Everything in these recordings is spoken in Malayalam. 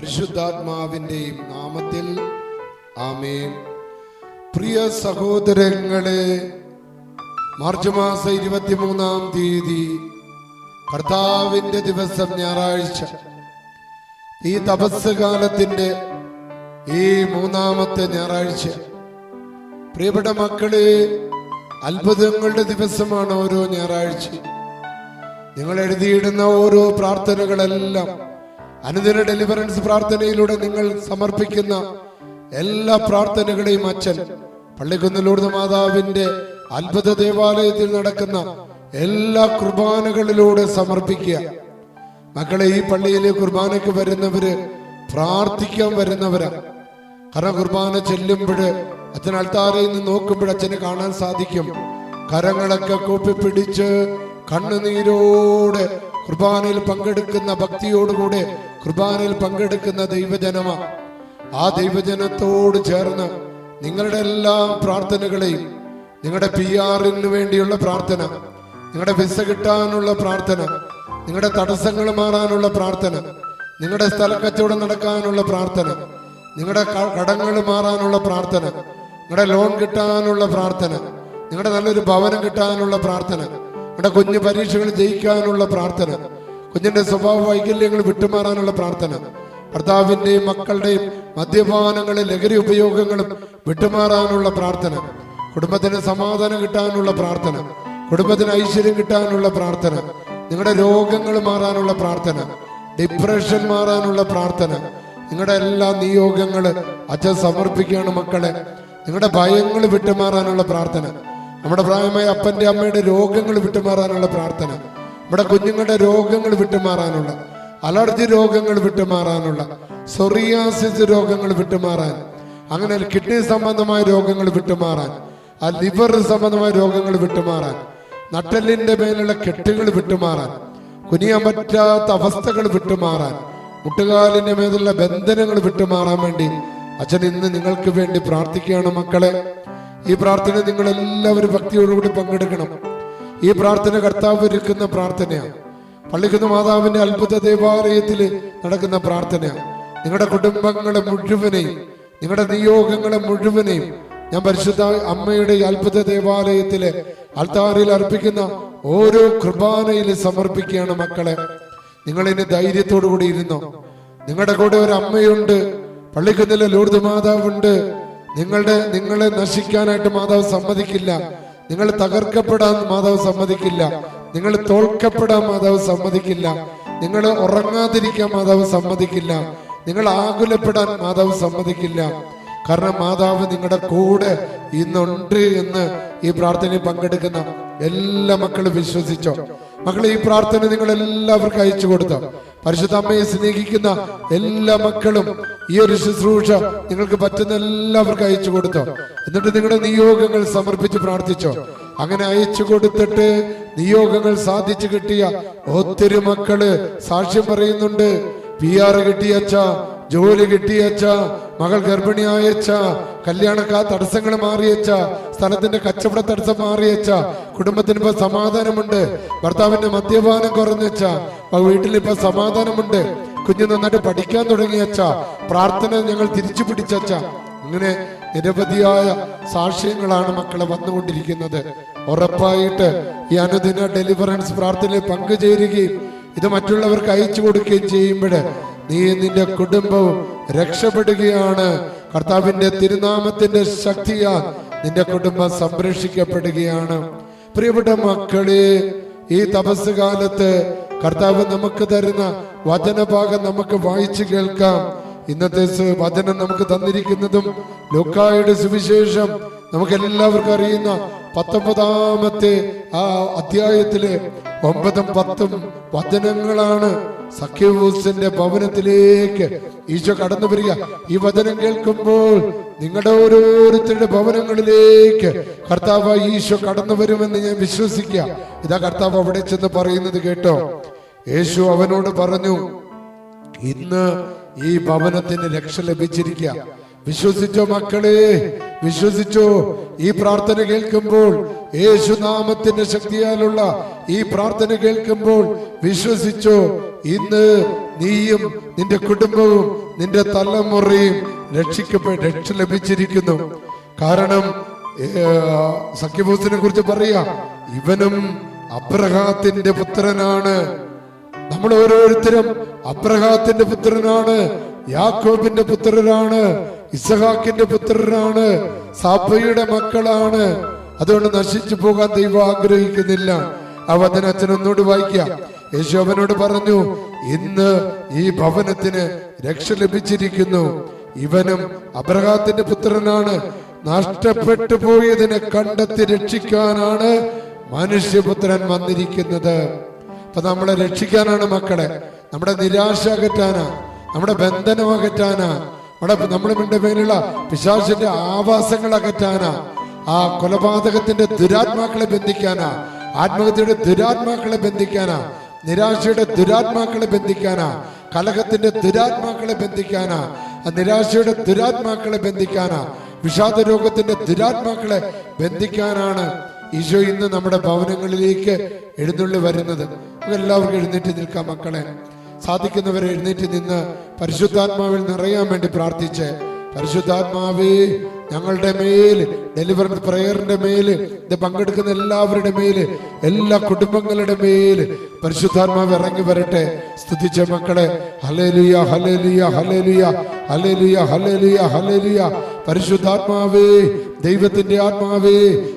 പരിശുദ്ധാത്മാവിന്റെയും നാമത്തിൽ. ആമേൻ. പ്രിയ സഹോദരങ്ങളെ മാർച്ച് മാസം ഇരുപത്തിമൂന്നാം തീയതി കർത്താവിന്റെ ദിവസം ഞായറാഴ്ച. ഈ തപസ് കാലത്തിന്റെ ഈ മൂന്നാമത്തെ ഞായറാഴ്ച. പ്രിയപ്പെട്ട മക്കളെ അത്ഭുതങ്ങളുടെ ദിവസമാണ് ഓരോ ഞായറാഴ്ച നിങ്ങൾ എഴുതിയിടുന്ന ഓരോ പ്രാർത്ഥനകളെല്ലാം അനുദിന ഡെലിവറൻസ് പ്രാർത്ഥനയിലൂടെ നിങ്ങൾ സമർപ്പിക്കുന്ന എല്ലാ പ്രാർത്ഥനകളെയും അച്ഛൻ പള്ളിക്കുന്നിലൂടെ മാതാവിന്റെ അത്ഭുത ദേവാലയത്തിൽ നടക്കുന്ന എല്ലാ കുർബാനകളിലൂടെ സമർപ്പിക്കുക. മക്കളെ ഈ പള്ളിയിലെ കുർബാനയ്ക്ക് വരുന്നവര് പ്രാർത്ഥിക്കാൻ വരുന്നവരാ കാരണം കുർബാന ചെല്ലുമ്പോൾ അച്ഛൻ അൾത്താരയിൽ നിന്ന് നോക്കുമ്പോൾ അച്ഛന് കാണാൻ സാധിക്കും. കരങ്ങളൊക്കെ കൂപ്പി പിടിച്ച് കണ്ണുനീരോടെ കുർബാനയിൽ പങ്കെടുക്കുന്ന ഭക്തിയോടുകൂടെ കുർബാനയിൽ പങ്കെടുക്കുന്ന ദൈവജനമാ ആ ദൈവജനത്തോട് ചേർന്ന് നിങ്ങളുടെ എല്ലാ പ്രാർത്ഥനകളെയും നിങ്ങളുടെ പി ആറിന് വേണ്ടിയുള്ള പ്രാർത്ഥന നിങ്ങളുടെ വിസ കിട്ടാനുള്ള പ്രാർത്ഥന നിങ്ങളുടെ തടസ്സങ്ങൾ മാറാനുള്ള പ്രാർത്ഥന നിങ്ങളുടെ സ്ഥലക്കച്ചവടം നടക്കാനുള്ള പ്രാർത്ഥന നിങ്ങളുടെ കടങ്ങൾ മാറാനുള്ള പ്രാർത്ഥന നിങ്ങളുടെ ലോൺ കിട്ടാനുള്ള പ്രാർത്ഥന നിങ്ങളുടെ നല്ലൊരു ഭവനം കിട്ടാനുള്ള പ്രാർത്ഥന നിങ്ങളുടെ കുഞ്ഞ് പരീക്ഷകൾ ജയിക്കാനുള്ള പ്രാർത്ഥന. കുഞ്ഞിന്റെ സ്വഭാവ വൈകല്യങ്ങൾ വിട്ടുമാറാനുള്ള പ്രാർത്ഥന. ഭർത്താവിന്റെയും മക്കളുടെയും മദ്യപാനങ്ങളും ലഹരി ഉപയോഗങ്ങളും വിട്ടുമാറാനുള്ള പ്രാർത്ഥന. കുടുംബത്തിന് സമാധാനം കിട്ടാനുള്ള പ്രാർത്ഥന. കുടുംബത്തിന് ഐശ്വര്യം കിട്ടാനുള്ള പ്രാർത്ഥന. നിങ്ങളുടെ രോഗങ്ങൾ മാറാനുള്ള പ്രാർത്ഥന. ഡിപ്രഷൻ മാറാനുള്ള പ്രാർത്ഥന. നിങ്ങളുടെ എല്ലാ നിയോഗങ്ങൾ അച്ഛൻ സമർപ്പിക്കുകയാണ് മക്കളെ. നിങ്ങളുടെ ഭയങ്ങൾ വിട്ടുമാറാനുള്ള പ്രാർത്ഥന. നമ്മുടെ പ്രായമായ അപ്പന്റെ അമ്മയുടെ രോഗങ്ങൾ വിട്ടുമാറാനുള്ള പ്രാർത്ഥന. നമ്മുടെ കുഞ്ഞുങ്ങളുടെ രോഗങ്ങൾ വിട്ടുമാറാനുള്ള അലർജി രോഗങ്ങൾ വിട്ടുമാറാനുള്ള സൊറിയാസിസ് രോഗങ്ങൾ വിട്ടുമാറാൻ അങ്ങനെ കിഡ്നി സംബന്ധമായ രോഗങ്ങൾ വിട്ടുമാറാൻ ആ ലിവർ സംബന്ധമായ രോഗങ്ങൾ വിട്ടുമാറാൻ നട്ടലിന്റെ മേലുള്ള കെട്ടുകൾ വിട്ടുമാറാൻ കുനിയാൻ പറ്റാത്ത അവസ്ഥകൾ വിട്ടുമാറാൻ മുട്ടുകാലിന്റെ മേലുള്ള ബന്ധനങ്ങൾ വിട്ടുമാറാൻ വേണ്ടി അച്ഛൻ ഇന്ന് നിങ്ങൾക്ക് വേണ്ടി പ്രാർത്ഥിക്കുകയാണ് മക്കളെ. ഈ പ്രാർത്ഥന നിങ്ങൾ എല്ലാവരും ഭക്തിയോടുകൂടി പങ്കെടുക്കണം. ഈ പ്രാർത്ഥന കർത്താവ് ഒരുക്കുന്ന പ്രാർത്ഥനയാണ് പള്ളിക്കുന്ന മാതാവിന്റെ അത്ഭുത ദേവാലയത്തിൽ നടക്കുന്ന പ്രാർത്ഥനയാണ് നിങ്ങളുടെ കുടുംബങ്ങളെ മുഴുവനെയും നിങ്ങളുടെ നിയോഗങ്ങളെ മുഴുവനെയും ഞാൻ പരിശുദ്ധ അമ്മയുടെ അത്ഭുത ദേവാലയത്തിലെ അൾത്താറിൽ അർപ്പിക്കുന്ന ഓരോ കുർബാനയിൽ സമർപ്പിക്കുകയാണ് മക്കളെ. നിങ്ങൾ ഇനി ധൈര്യത്തോടു കൂടി ഇരുന്നോ. നിങ്ങളുടെ കൂടെ ഒരു അമ്മയുണ്ട്. പള്ളിക്കുന്നിലെ ലൂർദ് മാതാവുണ്ട്. നിങ്ങളുടെ നിങ്ങളെ നശിക്കാനായിട്ട് മാതാവ് സമ്മതിക്കില്ല. നിങ്ങൾ തകർക്കപ്പെടാൻ മാതാവ് സമ്മതിക്കില്ല. നിങ്ങൾ തോൽക്കപ്പെടാൻ മാതാവ് സമ്മതിക്കില്ല. നിങ്ങൾ ഉറങ്ങാതിരിക്കാൻ മാതാവ് സമ്മതിക്കില്ല. നിങ്ങൾ ആകുലപ്പെടാൻ മാതാവ് സമ്മതിക്കില്ല. കാരണം മാതാവ് നിങ്ങളുടെ കൂടെ ഇന്നുണ്ട് എന്ന് ഈ പ്രാർത്ഥനയിൽ പങ്കെടുക്കുന്ന എല്ലാ മക്കളും വിശ്വസിച്ചോ? മക്കളെ ഈ പ്രാർത്ഥന നിങ്ങൾ എല്ലാവർക്കും അയച്ചു കൊടുത്തോ? പരിശുദ്ധ അമ്മയെ സ്നേഹിക്കുന്ന എല്ലാ മക്കളും ഈ ഒരു ശുശ്രൂഷ നിങ്ങൾക്ക് പറ്റുന്ന എല്ലാവർക്കും അയച്ചു കൊടുത്തോ. എന്നിട്ട് നിങ്ങളുടെ നിയോഗങ്ങൾ സമർപ്പിച്ച് പ്രാർത്ഥിച്ചോ. അങ്ങനെ അയച്ചു കൊടുത്തിട്ട് നിയോഗങ്ങൾ സാധിച്ചു കിട്ടിയ ഒത്തിരി മക്കൾ സാക്ഷ്യം പറയുന്നുണ്ട്. പി ആർ കിട്ടിയച്ച ജോലി കിട്ടിയച്ച മകൾ ഗർഭിണിയായച്ച കല്യാണക്കാ തടസ്സങ്ങൾ മാറിയച്ച സ്ഥലത്തിന്റെ കച്ചവട തടസ്സം മാറിയച്ച കുടുംബത്തിന് ഇപ്പൊ സമാധാനമുണ്ട്. ഭർത്താവിന്റെ മദ്യപാനം കുറഞ്ഞച്ച വീട്ടിൽ ഇപ്പൊ സമാധാനമുണ്ട്. കുഞ്ഞു നന്നായിട്ട് പഠിക്കാൻ തുടങ്ങിയച്ച പ്രാർത്ഥന ഞങ്ങൾ തിരിച്ചു പിടിച്ചച്ച. ഇങ്ങനെ നിരവധിയായ സാക്ഷ്യങ്ങളാണ് മക്കളെ വന്നുകൊണ്ടിരിക്കുന്നത്. ഉറപ്പായിട്ട് ഈ അനുദിന ഡെലിവറൻസ് പ്രാർത്ഥനയിൽ പങ്കുചേരുകയും ഇത് മറ്റുള്ളവർക്ക് അയച്ചു കൊടുക്കുകയും ചെയ്യുമ്പോൾ നീ നിന്റെ കുടുംബവും രക്ഷപ്പെടുകയാണ്. കർത്താവിന്റെ തിരുനാമത്തിന്റെ ശക്തിയാൽ നിന്റെ കുടുംബം സംരക്ഷിക്കപ്പെടുകയാണ്. പ്രിയപ്പെട്ട മക്കളെ ഈ തപസ് കാലത്ത് കർത്താവ് നമുക്ക് തരുന്ന വചനഭാഗം നമുക്ക് വായിച്ചു കേൾക്കാം. ഇന്നത്തെ വചനം നമുക്ക് തന്നിരിക്കുന്നതും ലുക്കായുടെ സുവിശേഷം നമുക്ക് എല്ലാവർക്കും അറിയുന്ന പത്തൊമ്പതാമത്തെ ആ അധ്യായത്തിലെ ഒമ്പതും പത്തും വചനങ്ങളാണ് സഖ്യവൂസിന്റെ ഭവനത്തിലേക്ക് ഈശോ കടന്നു വരിക. ഈ വചനം കേൾക്കുമ്പോൾ നിങ്ങളുടെ ഓരോരുത്തരുടെ ഭവനങ്ങളിലേക്ക് കർത്താവ് ഈശോ കടന്നു വരുമെന്ന് ഞാൻ വിശ്വസിക്കുക. ഇതാ കർത്താവ് അവിടെ ചെന്ന് പറയുന്നത് കേട്ടോ. യേശു അവനോട് പറഞ്ഞു ഇന്ന് ഈ ഭവനത്തിന് രക്ഷ ലഭിച്ചിരിക്കുക വിശ്വസിച്ചോ മക്കളെ വിശ്വസിച്ചോ? ഈ പ്രാർത്ഥന കേൾക്കുമ്പോൾ യേശുനാമത്തിന്റെ ശക്തിയാലുള്ള ഈ പ്രാർത്ഥന കേൾക്കുമ്പോൾ വിശ്വസിച്ചോ? ഇന്ന് നീയും നിന്റെ കുടുംബവും നിന്റെ തലമുറയും രക്ഷിക്കപ്പെട്ട് രക്ഷ ലഭിച്ചിരിക്കുന്നു. കാരണം സഖ്യബോസിനെ കുറിച്ച് പറയാ ഇവനും അബ്രഹാത്തിന്റെ പുത്രനാണ്. നമ്മൾ ഓരോരുത്തരും അബ്രഹാത്തിന്റെ പുത്രനാണ് യാക്കോബിന്റെ പുത്രനാണ് ഇസഹാക്കിന്റെ പുത്രനാണ് സാബയുടെ മക്കളാണ്. അതുകൊണ്ട് നശിച്ചു പോകാൻ ദൈവം ആഗ്രഹിക്കുന്നില്ല. ആ വചന അച്ഛൻ ഒന്നുകൂടി വായിക്കാം യേശു അവനോട് പറഞ്ഞു ഇന്ന് ഈ ഭവനത്തിന് രക്ഷ ലഭിച്ചിരിക്കുന്നു. ഇവനും അബ്രഹാത്തിന്റെ പുത്രനാണ്. നഷ്ടപ്പെട്ടു പോയതിനെ കണ്ടെത്തി രക്ഷിക്കാനാണ് മനുഷ്യപുത്രൻ വന്നിരിക്കുന്നത്. അപ്പൊ നമ്മളെ രക്ഷിക്കാനാണ് മക്കളെ. നമ്മുടെ നിരാശ അകറ്റാനാ. നമ്മുടെ ബന്ധനം അകറ്റാനാ നമ്മുടെ നമ്മുടെ പേരിലുള്ള പിശാചിന്റെ ആവാസങ്ങൾ അകറ്റാനാ. ആ കൊലപാതകത്തിന്റെ ദുരാത്മാക്കളെ ബന്ധിക്കാനാ. ആത്മഹത്യയുടെ ദുരാത്മാക്കളെ ബന്ധിക്കാനാ. നിരാശയുടെ ദുരാത്മാക്കളെ ബന്ധിക്കാനാ. കലഹത്തിന്റെ ദുരാത്മാക്കളെ ബന്ധിക്കാനാ. ആ നിരാശയുടെ ദുരാത്മാക്കളെ ബന്ധിക്കാനാ. വിഷാദ രോഗത്തിന്റെ ദുരാത്മാക്കളെ ബന്ധിക്കാനാണ് ഈശോ ഇന്ന് നമ്മുടെ ഭവനങ്ങളിലേക്ക് എഴുന്നള്ളി വരുന്നത്. എല്ലാവർക്കും എഴുന്നേറ്റ് നിൽക്കാം മക്കളെ. സാധിക്കുന്നവരെ എഴുന്നേറ്റ് നിന്ന് പരിശുദ്ധാത്മാവിൽ നിറയാൻ വേണ്ടി പ്രാർത്ഥിച്ച് പരിശുദ്ധാത്മാവേ ഞങ്ങളുടെ മേൽ ഡെലിവറൻസ് പ്രേയറിന്റെ മേൽ ഇത് പങ്കെടുക്കുന്ന എല്ലാവരുടെ മേൽ എല്ലാ കുടുംബങ്ങളുടെ മേൽ പരിശുദ്ധാത്മാവ് ഇറങ്ങി വരട്ടെ. സ്തുതിച്ച മക്കളെ hallelujah hallelujah hallelujah hallelujah hallelujah hallelujah പരിശുദ്ധാത്മാവേ ദൈവത്തിന്റെ ആത്മാവേ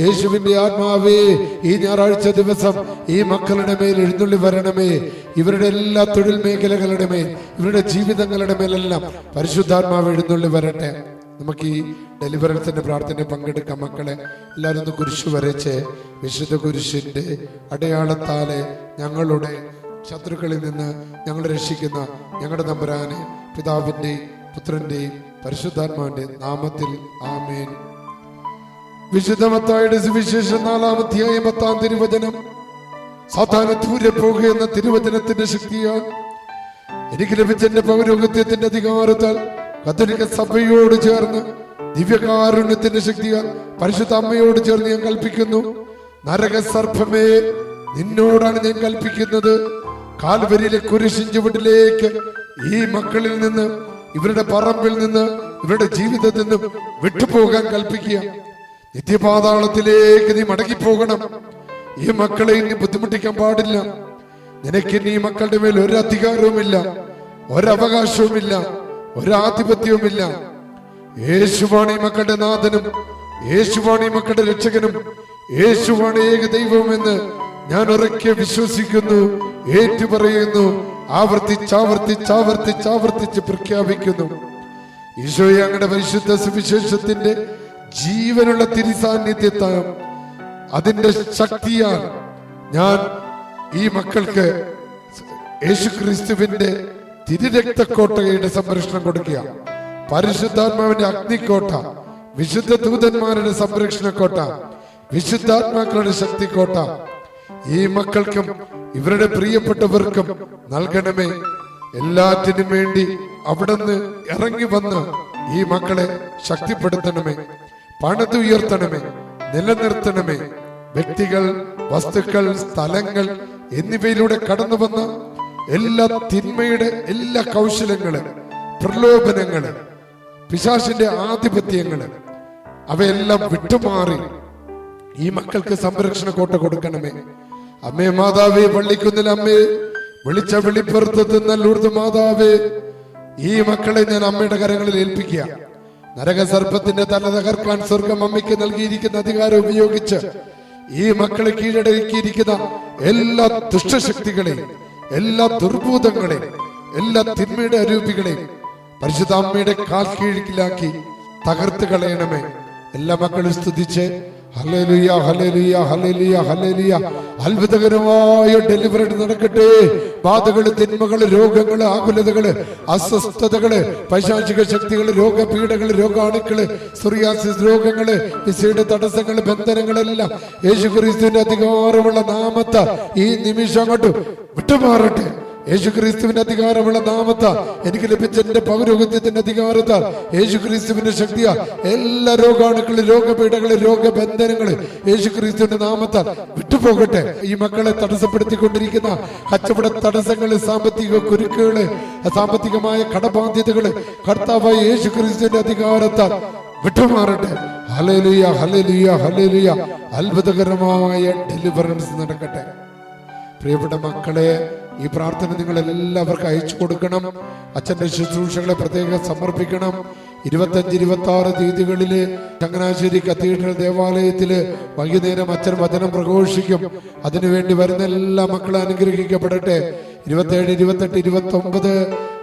യേശുവിന്റെ ആത്മാവേ ഈ ഞായറാഴ്ച ദിവസം ഈ മക്കളുടെ മേൽ എഴുന്നള്ളി വരണമേ. ഇവരുടെ എല്ലാ തൊഴിൽ മേഖലകളുടെ മേൽ ഇവരുടെ ജീവിതങ്ങളുടെ മേലെല്ലാം പരിശുദ്ധാത്മാവ് എഴുന്നള്ളി വരട്ടെ. നമുക്ക് ഈ ഡെലിവറൻസിന്റെ പ്രാർത്ഥന പങ്കെടുക്കാം മക്കളെ. എല്ലാവരും ഒന്ന് കുരിശ് വരച്ച് വിശുദ്ധ കുരിശിന്റെ അടയാളത്താലെ ഞങ്ങളുടെ ശത്രുക്കളിൽ നിന്ന് ഞങ്ങൾ രക്ഷിക്കുന്ന ഞങ്ങളുടെ നമ്പരാനെ പിതാവിന്റെയും പുത്രന്റെയും പരിശുദ്ധാത്മാവിന്റെ നാമത്തിൽ ആമേൻ. വിശുദ്ധമത്തായുടെ സുവിശേഷം നാലാമധ്യായ പത്താം തിരുവചനം. സാധാരണ പോകുക എന്ന തിരുവചനത്തിന്റെ ശക്തിയാൽ എനിക്ക് ലഭിച്ച പൗരോഗത്യത്തിന്റെ അധികാരത്താൽ കത്തോലിക്ക സഭയോട് ചേർന്ന് ദിവ്യകാരുണ്യത്തിന്റെ ശക്തിയാൽ പരിശുദ്ധ അമ്മയോട് ചേർന്ന് ഞാൻ കൽപ്പിക്കുന്നു. നരക സർപ്പമേ നിന്നോടാണ് ഞാൻ കൽപ്പിക്കുന്നത്. കാൽവരിയിലെ കുരിശിൻ ചുവട്ടിലേക്ക് ഈ മക്കളിൽ നിന്ന് ഇവരുടെ പറമ്പിൽ നിന്ന് ഇവരുടെ ജീവിതത്തിൽ നിന്നും വിട്ടുപോകാൻ കൽപ്പിക്കുക. നിത്യപാതാളത്തിലേക്ക് നീ മടങ്ങിപ്പോകണം. ഈ മക്കളെ ഇനി ബുദ്ധിമുട്ടിക്കാൻ പാടില്ല. നിനക്ക് ഈ മക്കളുടെ മേൽ ഒരു അധികാരവുമില്ല ഒരവകാശവുമില്ല. ഒരാധിപത്യവുമില്ല. യേശുവാണ് ഈ മക്കളുടെ നാഥനും യേശുവാണ് ഈ മക്കളുടെ രക്ഷകനും യേശുവാണ് ഏക ദൈവമെന്ന് ഞാൻ ഉറക്കെ വിശ്വസിക്കുന്നു ഏറ്റുപറയുന്നു ആവർത്തിച്ചാവർത്തിച്ചാവർത്തിച്ചാവർത്തിച്ച് പ്രഖ്യാപിക്കുന്നു. ഈശോയെ അങ്ങയുടെ പരിശുദ്ധ സുവിശേഷത്തിന്റെ ജീവനുള്ള തിരുസാന്നിധ്യത്താൽ അതിന്റെ ശക്തിയാൽ ഞാൻ ഈ മക്കൾക്ക് യേശുക്രിസ്തുവിന്റെ തിരുരക്തക്കോട്ടയുടെ സംരക്ഷണം കൊടുക്കുക. പരിശുദ്ധാത്മാവിന്റെ അഗ്നിക്കോട്ട വിശുദ്ധ ദൂതന്മാരുടെ സംരക്ഷണ കോട്ട വിശുദ്ധാത്മാക്കളുടെ ശക്തി കോട്ട ഈ മക്കൾക്കും ഇവരുടെ പ്രിയപ്പെട്ടവർക്കും നൽകണമേ. എല്ലാറ്റിനും വേണ്ടി അവിടുന്ന് ഇറങ്ങി വന്ന് ഈ മക്കളെ ശക്തിപ്പെടുത്തണമേ. പണിതുയർത്തണമേ നിലനിർത്തണമേ. വ്യക്തികൾ വസ്തുക്കൾ സ്ഥലങ്ങൾ എന്നിവയിലൂടെ കടന്നു വന്ന എല്ലാ തിന്മയുടെ എല്ലാ കൗശലങ്ങൾ പ്രലോഭനങ്ങൾ പിശാശിന്റെ ആധിപത്യങ്ങൾ അവയെല്ലാം വിട്ടുമാറി ഈ മക്കൾക്ക് സംരക്ഷണ കോട്ട കൊടുക്കണമേ. അമ്മേ മാതാവേ പള്ളിക്കുന്നിൽ അമ്മേ വിളിച്ച വെളിപ്പുറത്തെത്തുന്ന നല്ലൂർത്ത് മാതാവേ ഈ മക്കളെ ഞാൻ അമ്മയുടെ കരങ്ങളിൽ ഏൽപ്പിക്കുക. നരകസർപ്പത്തിന്റെ തല തകർക്കാൻ സ്വർഗം അമ്മയ്ക്ക് നൽകിയിരിക്കുന്ന അധികാരം ഉപയോഗിച്ച് ഈ മക്കളെ കീഴടക്കിയിരിക്കുന്ന എല്ലാ ദുഷ്ടശക്തികളെയും എല്ലാ ദുർഭൂതങ്ങളെയും എല്ലാ തിന്മയുടെ അരൂപികളെയും പരിശുദ്ധാമ്മയുടെ കാൽ കീഴിലാക്കി തകർത്ത് കളയണമേ. എല്ലാ മക്കളും സ്തുതിച്ച് അത്ഭുതകരമായ ഡെലിവറി നടക്കട്ടെ. ബാധകൾ തിന്മകൾ രോഗങ്ങൾ ആകുലതകൾ അസ്വസ്ഥതകൾ പൈശാചിക ശക്തികൾ രോഗപീഠകൾ രോഗാണുക്കൾ സുറിയാസിസ് രോഗങ്ങൾ വിസയുടെ തടസ്സങ്ങൾ ബന്ധനങ്ങളെല്ലാം യേശു ക്രിസ്തുവിന്റെ അധികാരമുള്ള നാമത്തെ ഈ നിമിഷം അങ്ങോട്ട് വിട്ടുമാറട്ടെ. യേശു ക്രിസ്തുവിന്റെ അധികാരമുള്ള നാമത്ത എനിക്ക് ലഭിച്ച എന്റെ പൗരോഗത്യത്തിന്റെ അധികാരത്താൽ യേശുക്രിസ്തുവിന്റെ ശക്തിയാ എല്ലാ രോഗാണുക്കളും രോഗപീഠങ്ങളും രോഗബന്ധനങ്ങളും യേശുക്രിസ്തുവിന്റെ നാമത്താൽ വിട്ടുപോകട്ടെ. ഈ മക്കളെ തടസ്സപ്പെടുത്തിക്കൊണ്ടിരിക്കുന്ന കച്ചവട തടസ്സങ്ങൾ സാമ്പത്തിക കുരുക്കുകൾ സാമ്പത്തികമായ കടബാധ്യതകൾ കർത്താവായ യേശുക്രിസ്തുവിന്റെ അധികാരത്താൽ വിട്ടുമാറട്ടെ. ഹലലിയ ഹലലിയ ഹലലിയ അത്ഭുതകരമായ ഡെലിവറൻസ് നടക്കട്ടെ. പ്രിയപ്പെട്ട മക്കളെ ഈ പ്രാർത്ഥന നിങ്ങൾ എല്ലാവർക്കും അയച്ചു കൊടുക്കണം. അച്ഛന്റെ ശുശ്രൂഷകളെ പ്രത്യേകം സമർപ്പിക്കണം. ഇരുപത്തഞ്ച് ഇരുപത്തി ആറ് തീയതികളിൽ ചങ്ങനാശ്ശേരി കത്തീഡ്രൽ ദേവാലയത്തിൽ വൈകുന്നേരം അച്ഛൻ വചനം പ്രഘോഷിക്കും. അതിനുവേണ്ടി വരുന്ന എല്ലാ മക്കളും അനുഗ്രഹിക്കപ്പെടട്ടെ. ഇരുപത്തേഴ് ഇരുപത്തെട്ട് ഇരുപത്തി ഒമ്പത്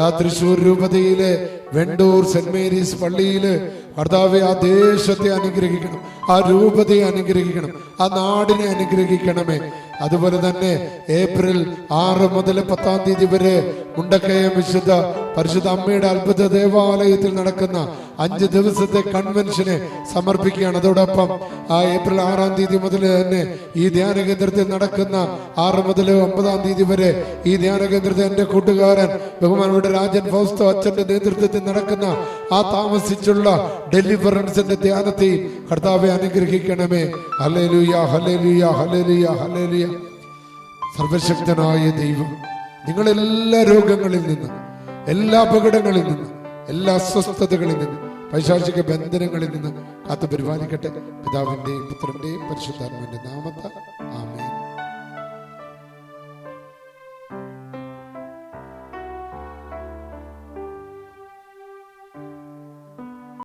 ആ തൃശൂർ രൂപതയിലെ വെണ്ടൂർ സെന്റ് മേരീസ് പള്ളിയിൽ ഭർത്താവ് ആ ദേശത്തെ അനുഗ്രഹിക്കണം. ആ രൂപതയെ അനുഗ്രഹിക്കണം. ആ നാടിനെ അനുഗ്രഹിക്കണമേ. അതുപോലെ തന്നെ ഏപ്രിൽ ആറ് മുതൽ പത്താം തീയതി വരെ മുണ്ടക്കയം വിശുദ്ധ പരിശുദ്ധ അമ്മയുടെ അത്ഭുത ദേവാലയത്തിൽ നടക്കുന്ന അഞ്ച് ദിവസത്തെ കൺവെൻഷന് സമർപ്പിക്കുകയാണ്. അതോടൊപ്പം ആ ഏപ്രിൽ ആറാം തീയതി മുതൽ തന്നെ ഈ ധ്യാന കേന്ദ്രത്തിൽ നടക്കുന്ന ആറ് മുതൽ ഒമ്പതാം തീയതി വരെ ഈ ധ്യാന കേന്ദ്രത്തിൽ എന്റെ കൂട്ടുകാരൻ ബഹുമാനപ്പെട്ട രാജൻ ഫൗസ്തോ അച്ഛന്റെ നേതൃത്വത്തിൽ നടക്കുന്ന ആ താമസിച്ചുള്ള ഡെലിവറൻസിന്റെ ധ്യാനത്തെയും കർത്താവെ അനുഗ്രഹിക്കണമേ. ഹലേലുയ ഹലേലുയ ഹലേലുയ ഹലേലുയ സർവശക്തനായ ദൈവം നിങ്ങളെല്ലാ രോഗങ്ങളിൽ നിന്ന് എല്ലാ അപകടങ്ങളിൽ നിന്ന് എല്ലാ അസ്വസ്ഥതകളിൽ നിന്ന് പൈശാചിക ബന്ധനങ്ങളിൽ നിന്ന് കാത്തു പരിപാലിക്കട്ടെ പിതാവിന്റെയും പുത്രന്റെയും പരിശുദ്ധാത്മാവിന്റെ നാമത്തെ ആമേ